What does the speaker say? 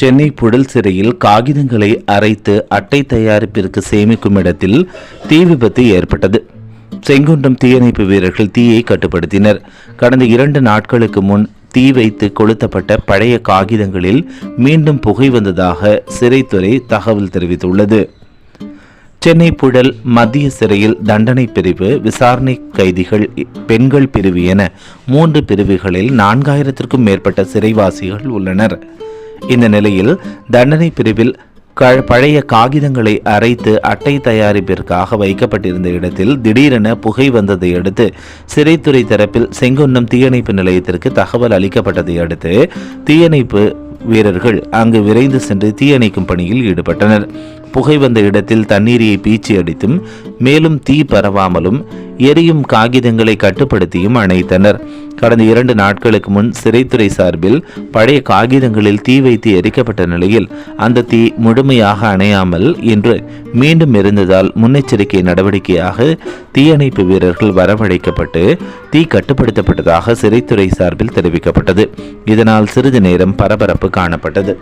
சென்னை புழல் சிறையில் காகிதங்களை அரைத்து அட்டை தயாரிப்பிற்கு சேமிக்கும் இடத்தில் தீ விபத்து ஏற்பட்டது. செங்குன்றம் தீயணைப்பு வீரர்கள் தீயை கட்டுப்படுத்தினர். கடந்த இரண்டு நாட்களுக்கு முன் தீ வைத்து கொளுத்தப்பட்ட பழைய காகிதங்களில் மீண்டும் புகை வந்ததாக சிறைத்துறை தகவல் தெரிவித்துள்ளது. சென்னை புழல் மத்திய சிறையில் தண்டனை பிரிவு விசாரணை கைதிகள் பெண்கள் பிரிவு என மூன்று பிரிவுகளில் நான்காயிரத்திற்கும் மேற்பட்ட சிறைவாசிகள் உள்ளனர். இந்த நிலையில் தண்டனை பிரிவில் க- பழைய காகிதங்களை அரைத்து அட்டை தயாரிப்பிற்காக வைக்கப்பட்டிருந்த இடத்தில் திடீரென புகை வந்ததை அடுத்து சிறைத்துறை தரப்பில் செங்குன்னம் தீயணைப்பு நிலையத்திற்கு தகவல் அளிக்கப்பட்டதை அடுத்து தீயணைப்பு வீரர்கள் அங்கு விரைந்து சென்று தீயணைக்கும் பணியில் ஈடுபட்டனர். புகை வந்த இடத்தில் தண்ணீரை பீச்சி அடித்தும் மேலும் தீ பரவாமலும் எரியும் காகிதங்களை கட்டுப்படுத்தியும் அணைத்தனர். கடந்த இரண்டு நாட்களுக்கு முன் சிறைத்துறை சார்பில் பழைய காகிதங்களில் தீ வைத்து எரிக்கப்பட்ட நிலையில் அந்த தீ முழுமையாக அணையாமல் இன்று மீண்டும் இருந்ததால் முன்னெச்சரிக்கை நடவடிக்கையாக தீயணைப்பு வீரர்கள் வரவழைக்கப்பட்டு தீ கட்டுப்படுத்தப்பட்டதாக சிறைத்துறை சார்பில் தெரிவிக்கப்பட்டது. இதனால் சிறிது நேரம் பரபரப்பு காணப்பட்டது.